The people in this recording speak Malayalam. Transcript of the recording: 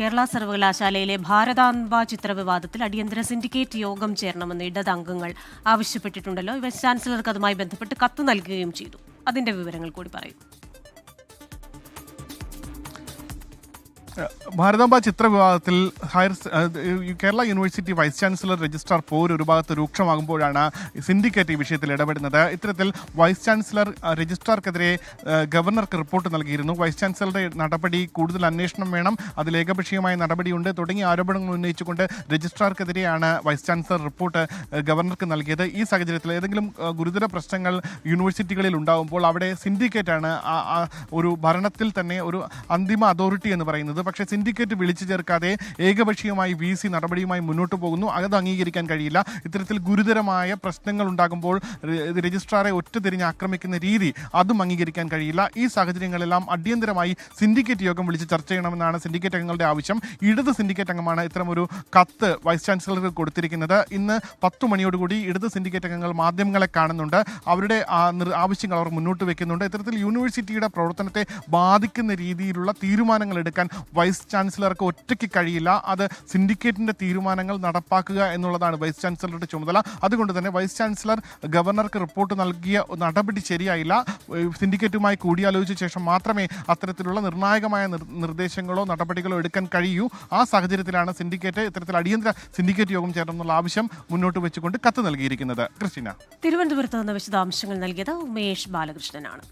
കേരള സർവകലാശാലയിലെ ഭാരതാംബ ചിത്ര വിവാദത്തിൽ അടിയന്തര സിൻഡിക്കേറ്റ് യോഗം ചേരണമെന്ന് ഇടത് അംഗങ്ങൾ ആവശ്യപ്പെട്ടിട്ടുണ്ടല്ലോ. വൈസ് ചാൻസലർക്ക് അതുമായി ബന്ധപ്പെട്ട് കത്ത് നൽകുകയും ചെയ്തു. അതിന്റെ വിവരങ്ങൾ കൂടി പറയും. ഭാരതാംബ ചിത്ര വിഭാഗത്തിൽ higher Kerala university vice chancellor registrar പോര് ഒരു ഭാഗത്ത് രൂക്ഷമാകുമ്പോഴാണ് സിൻഡിക്കേറ്റ് ഈ വിഷയത്തിൽ ഇടപെടുന്നത്. ഇത്തരത്തിൽ വൈസ് ചാൻസലർ രജിസ്ട്രാർക്കെതിരെ ഗവർണർക്ക് റിപ്പോർട്ട് നൽകിയിരുന്നു. വൈസ് ചാൻസലറുടെ നടപടി കൂടുതൽ അന്വേഷണം വേണം. അതിൽ ഏകപക്ഷീയമായ നടപടിയുണ്ട്. തുടങ്ങിയ ആരോപണങ്ങൾ ഉന്നയിച്ചുകൊണ്ട് രജിസ്ട്രാർക്കെതിരെയാണ് വൈസ് ചാൻസലർ റിപ്പോർട്ട് ഗവർണർക്ക് നൽകിയത്. ഈ സാഹചര്യത്തിൽ ഏതെങ്കിലും ഗുരുതര പ്രശ്നങ്ങൾ യൂണിവേഴ്സിറ്റികളിൽ ഉണ്ടാകുമ്പോൾ അവിടെ സിൻഡിക്കേറ്റാണ് ഒരു ഭരണത്തിൽ തന്നെ ഒരു അന്തിമ അതോറിറ്റി എന്ന് പറയുന്നത് പക്ഷേ സിൻഡിക്കേറ്റ് വിളിച്ചു ചേർക്കാതെ ഏകപക്ഷീയമായി വി സി നടപടിയുമായി മുന്നോട്ട് പോകുന്നു. അത് അംഗീകരിക്കാൻ കഴിയില്ല. ഇത്തരത്തിൽ ഗുരുതരമായ പ്രശ്നങ്ങൾ ഉണ്ടാകുമ്പോൾ രജിസ്ട്രാറെ ഒറ്റ തിരിഞ്ഞ് ആക്രമിക്കുന്ന രീതി അതും അംഗീകരിക്കാൻ കഴിയില്ല. ഈ സാഹചര്യങ്ങളെല്ലാം അടിയന്തരമായി സിൻഡിക്കേറ്റ് യോഗം വിളിച്ച് ചർച്ച ചെയ്യണമെന്നാണ് സിൻഡിക്കേറ്റ് അംഗങ്ങളുടെ ആവശ്യം. ഇടത് സിൻഡിക്കേറ്റ് അംഗമാണ് ഇത്തരമൊരു കത്ത് വൈസ് ചാൻസലർക്ക് കൊടുത്തിരിക്കുന്നത്. ഇന്ന് പത്തു മണിയോടുകൂടി ഇടത് സിൻഡിക്കേറ്റ് അംഗങ്ങൾ മാധ്യമങ്ങളെ കാണുന്നുണ്ട്. അവരുടെ ആവശ്യങ്ങൾ അവർ മുന്നോട്ട് വെക്കുന്നുണ്ട്. ഇത്തരത്തിൽ യൂണിവേഴ്സിറ്റിയുടെ പ്രവർത്തനത്തെ ബാധിക്കുന്ന രീതിയിലുള്ള തീരുമാനങ്ങൾ എടുക്കാൻ വൈസ് ചാൻസലർക്ക് ഒറ്റയ്ക്ക് കഴിയില്ല. അത് സിൻഡിക്കേറ്റിന്റെ തീരുമാനങ്ങൾ നടപ്പാക്കുക എന്നുള്ളതാണ് വൈസ് ചാൻസലറുടെ ചുമതല. അതുകൊണ്ട് തന്നെ വൈസ് ചാൻസലർ ഗവർണർക്ക് റിപ്പോർട്ട് നൽകിയ നടപടി ശരിയായില്ല. സിൻഡിക്കേറ്റുമായി കൂടിയാലോചിച്ച ശേഷം മാത്രമേ അത്തരത്തിലുള്ള നിർണായകമായ നിർദ്ദേശങ്ങളോ നടപടികളോ എടുക്കാൻ കഴിയൂ. ആ സാഹചര്യത്തിലാണ് സിൻഡിക്കേറ്റ് ഇത്തരത്തിൽ അടിയന്തര സിൻഡിക്കേറ്റ് യോഗം ചേരണമെന്നുള്ള ആവശ്യം മുന്നോട്ട് വെച്ചുകൊണ്ട് കത്ത് നൽകിയിരിക്കുന്നത്. കൃഷ്ണ തിരുവനന്തപുരത്ത് നിന്ന് വിശദാംശങ്ങൾ നൽകിയത് ഉമേഷ് ബാലകൃഷ്ണനാണ്.